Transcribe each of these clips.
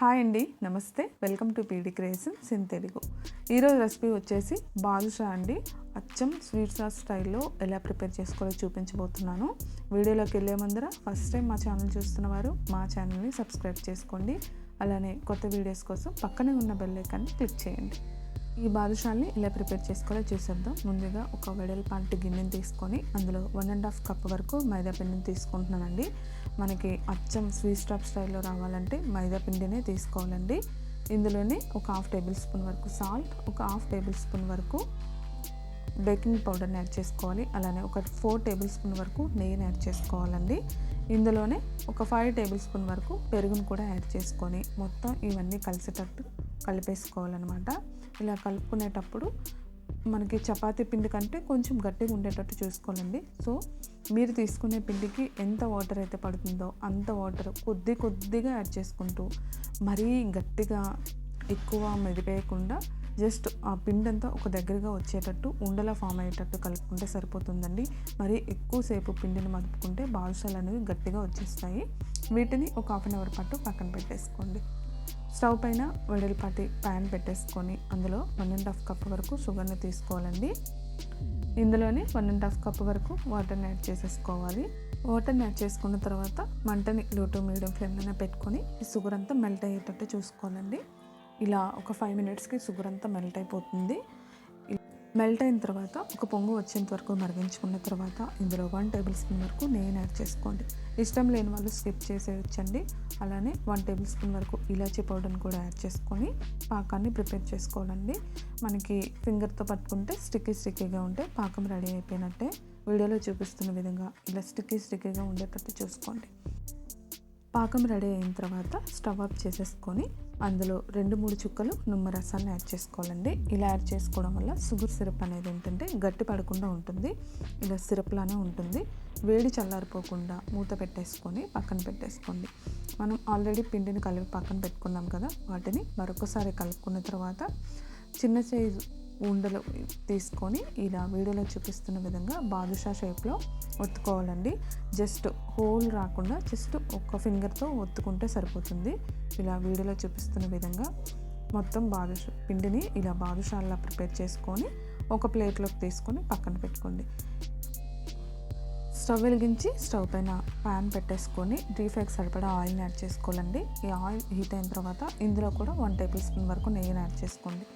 Hi అండి నమస్తే. Welcome to P D creations in Telugu. ఈరోజు రెసిపీ వచ్చేసి బాదుషా అండి. అచ్చం స్వీట్ సాస్ స్టైల్లో ఎలా ప్రిపేర్ చేసుకోవాలో చూపించబోతున్నాను. వీడియోలోకి వెళ్ళే ముందర ఫస్ట్ టైం మా ఛానల్ చూస్తున్న వారు మా ఛానల్ని సబ్స్క్రైబ్ చేసుకోండి. అలానే కొత్త వీడియోస్ కోసం పక్కనే ఉన్న బెల్ ఐకాన్ని క్లిక్ చేయండి. ఈ బాదుషాల్ని ఇలా ప్రిపేర్ చేసుకోవాలో. చూసేద్దాం. ముందుగా ఒక వెడల్పాంటి గిన్నెని తీసుకొని అందులో వన్ అండ్ హాఫ్ కప్ వరకు మైదా పిండిని తీసుకుంటున్నానండి. మనకి అచ్చం స్వీట్ స్టాప్ స్టైల్లో రావాలంటే మైదా పిండినే తీసుకోవాలండి. ఇందులోనే ఒక హాఫ్ టేబుల్ స్పూన్ వరకు సాల్ట్ ఒక హాఫ్ టేబుల్ స్పూన్ వరకు బేకింగ్ పౌడర్ని యాడ్ చేసుకోవాలి. అలానే ఒక ఫోర్ టేబుల్ స్పూన్ వరకు నెయ్యిని యాడ్ చేసుకోవాలండి. ఇందులోనే ఒక ఫైవ్ టేబుల్ స్పూన్ వరకు పెరుగును కూడా యాడ్ చేసుకొని మొత్తం ఇవన్నీ కలిసేటట్టు కలిపేసుకోవాలన్నమాట. ఇలా కలుపుకునేటప్పుడు మనకి చపాతీ పిండి కంటే కొంచెం గట్టిగా ఉండేటట్టు చూసుకోవాలండి. సో మీరు తీసుకునే పిండికి ఎంత వాటర్ అయితే పడుతుందో అంత వాటర్ కొద్ది కొద్దిగా యాడ్ చేసుకుంటూ మరీ గట్టిగా ఎక్కువ మెదిపేయకుండా జస్ట్ ఆ పిండి అంతా ఒక దగ్గరగా వచ్చేటట్టు ఉండలా ఫామ్ అయ్యేటట్టు కలుపుకుంటే సరిపోతుందండి. మరి ఎక్కువసేపు పిండిని మదుపుకుంటే బాదుషాలు అనేవి గట్టిగా వచ్చేస్తాయి. వీటిని ఒక హాఫ్ అన్ అవర్ పాటు పక్కన పెట్టేసుకోండి. స్టవ్ పైన వెడల్పాటి ప్యాన్ పెట్టేసుకొని అందులో వన్ అండ్ హాఫ్ కప్ వరకు షుగర్ని తీసుకోవాలండి. ఇందులోనే వన్ అండ్ హాఫ్ కప్ వరకు వాటర్ని యాడ్ చేసేసుకోవాలి. వాటర్ని యాడ్ చేసుకున్న తర్వాత మంటని లో టు మీడియం ఫ్లేమ్లోనే పెట్టుకొని ఈ షుగర్ అంతా మెల్ట్ అయ్యేటట్టు చూసుకోవాలండి. ఇలా ఒక ఫైవ్ మినిట్స్కి షుగర్ అంతా మెల్ట్ అయిపోతుంది. మెల్ట్ అయిన తర్వాత ఒక పొంగు వచ్చేంత వరకు మరిగించుకున్న తర్వాత ఇందులో వన్ టేబుల్ స్పూన్ వరకు నెయ్యిని యాడ్ చేసుకోండి. ఇష్టం లేని వాళ్ళు స్కిప్ చేసేయచ్చండి. అలానే వన్ టేబుల్ స్పూన్ వరకు ఇలాచీ పౌడర్ని కూడా యాడ్ చేసుకొని పాకాన్ని ప్రిపేర్ చేసుకోవాలండి. మనకి ఫింగర్తో పట్టుకుంటే స్టిక్కీ స్టిక్కీగా ఉంటే పాకం రెడీ అయిపోయినట్టే. వీడియోలో చూపిస్తున్న విధంగా ఇలా స్టిక్కీ స్టిక్కీగా ఉండేటట్టు చూసుకోండి. పాకం రెడీ అయిన తర్వాత స్టవ్ ఆఫ్ చేసేసుకొని అందులో రెండు మూడు చుక్కలు నిమ్మ రసాన్ని యాడ్ చేసుకోవాలండి. ఇలా యాడ్ చేసుకోవడం వల్ల షుగర్ సిరప్ అనేది ఏంటంటే గట్టి పడకుండా ఉంటుంది. ఇలా సిరప్లానే ఉంటుంది. వేడి చల్లారిపోకుండా మూత పెట్టేసుకొని పక్కన పెట్టేసుకోండి. మనం ఆల్రెడీ పిండిని కలిపి పక్కన పెట్టుకున్నాం కదా వాటిని మరొకసారి కలుపుకున్న తర్వాత చిన్న సైజు ఉండలు తీసుకొని ఇలా వీడియోలో చూపిస్తున్న విధంగా బాదుషా షేప్లో ఒత్తుకోవాలండి. జస్ట్ హోల్ రాకుండా జస్ట్ ఒక ఫింగర్తో ఒత్తుకుంటే సరిపోతుంది. ఇలా వీడియోలో చూపిస్తున్న విధంగా మొత్తం బాదుషా పిండిని ఇలా బాదుషాల్లా ప్రిపేర్ చేసుకొని ఒక ప్లేట్లోకి తీసుకొని పక్కన పెట్టుకోండి. స్టవ్ వెలిగించి స్టవ్ పైన ప్యాన్ పెట్టేసుకొని డీప్ ఫ్రైకి సరిపడా ఆయిల్ని యాడ్ చేసుకోవాలండి. ఈ ఆయిల్ హీట్ అయిన తర్వాత ఇందులో కూడా వన్ టేబుల్ స్పూన్ వరకు నెయ్యిని యాడ్ చేసుకోండి.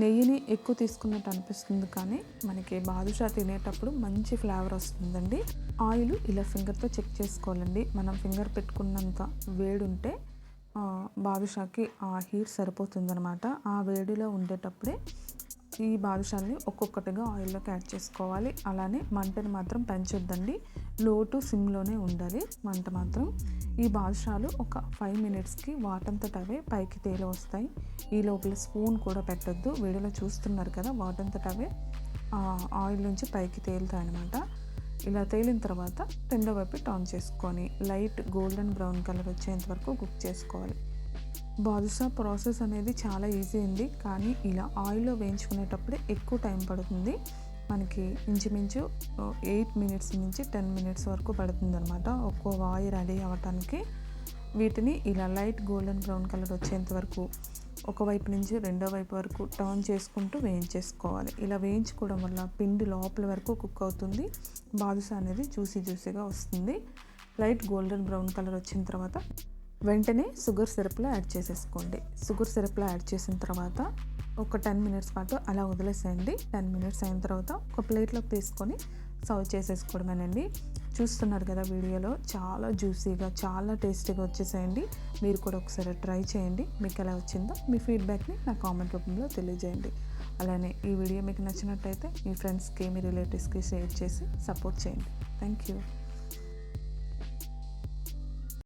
నెయ్యిని ఎక్కువ తీసుకున్నట్టు అనిపిస్తుంది కానీ మనకి బాదుషా తినేటప్పుడు మంచి ఫ్లేవర్ వస్తుందండి. ఆయిల్ ఇలా ఫింగర్తో చెక్ చేసుకోవాలండి. మనం ఫింగర్ పెట్టుకున్నంత వేడి ఉంటే బాదుషాకి ఆ హీట్ సరిపోతుందనమాట ఆ వేడిలో ఉండేటప్పుడే ఈ బాదుషాల్ని ఒక్కొక్కటిగా ఆయిల్లోకి యాడ్ చేసుకోవాలి. అలానే మంటని మాత్రం పెంచొద్దండి. లో టు సిమ్లోనే ఉండాలి. మంట మాత్రం ఈ బాదుషాలు ఒక ఫైవ్ మినిట్స్కి వాటంతట అవే పైకి తేలి వస్తాయి. ఈ లోపల స్పూన్ కూడా పెట్టొద్దు. వీడియోలో చూస్తున్నారు కదా వాటంతట అవే ఆయిల్ నుంచి పైకి తేలుతాయి అనమాట ఇలా తేలిన తర్వాత రెండో వైపు టర్న్ చేసుకొని లైట్ గోల్డెన్ బ్రౌన్ కలర్ వచ్చేంత వరకు కుక్ చేసుకోవాలి. బాదుషా ప్రాసెస్ అనేది చాలా ఈజీ ఉంది. కానీ ఇలా ఆయిల్లో వేయించుకునేటప్పుడే ఎక్కువ టైం పడుతుంది. మనకి ఇంచుమించు ఎయిట్ మినిట్స్ నుంచి టెన్ మినిట్స్ వరకు పడుతుంది అనమాట ఒక్కో వాయి రెడీ అవ్వటానికి. వీటిని ఇలా లైట్ గోల్డెన్ బ్రౌన్ కలర్ వచ్చేంత వరకు ఒకవైపు నుంచి రెండో వైపు వరకు టర్న్ చేసుకుంటూ వేయించేసుకోవాలి. ఇలా వేయించుకోవడం వల్ల పిండి లోపల వరకు కుక్ అవుతుంది. బాదుస అనేది జ్యూసీ జ్యూసీగా వస్తుంది. లైట్ గోల్డెన్ బ్రౌన్ కలర్ వచ్చిన తర్వాత వెంటనే షుగర్ సిరప్లో యాడ్ చేసేసుకోండి. షుగర్ సిరప్లో యాడ్ చేసిన తర్వాత ఒక టెన్ మినిట్స్ పాటు అలా వదిలేసేయండి. టెన్ మినిట్స్ అయిన తర్వాత ఒక ప్లేట్లోకి తీసుకొని సర్వ్ చేసేసుకోవడమేనండి. చూస్తున్నారు కదా వీడియోలో చాలా జ్యూసీగా చాలా టేస్టీగా వచ్చేసేయండి. మీరు కూడా ఒకసారి ట్రై చేయండి. మీకు ఎలా వచ్చిందో మీ ఫీడ్బ్యాక్ని నా కామెంట్ రూపంలో తెలియజేయండి. అలానే ఈ వీడియో మీకు నచ్చినట్టయితే మీ ఫ్రెండ్స్కి మీ రిలేటివ్స్కి షేర్ చేసి సపోర్ట్ చేయండి. Thank you.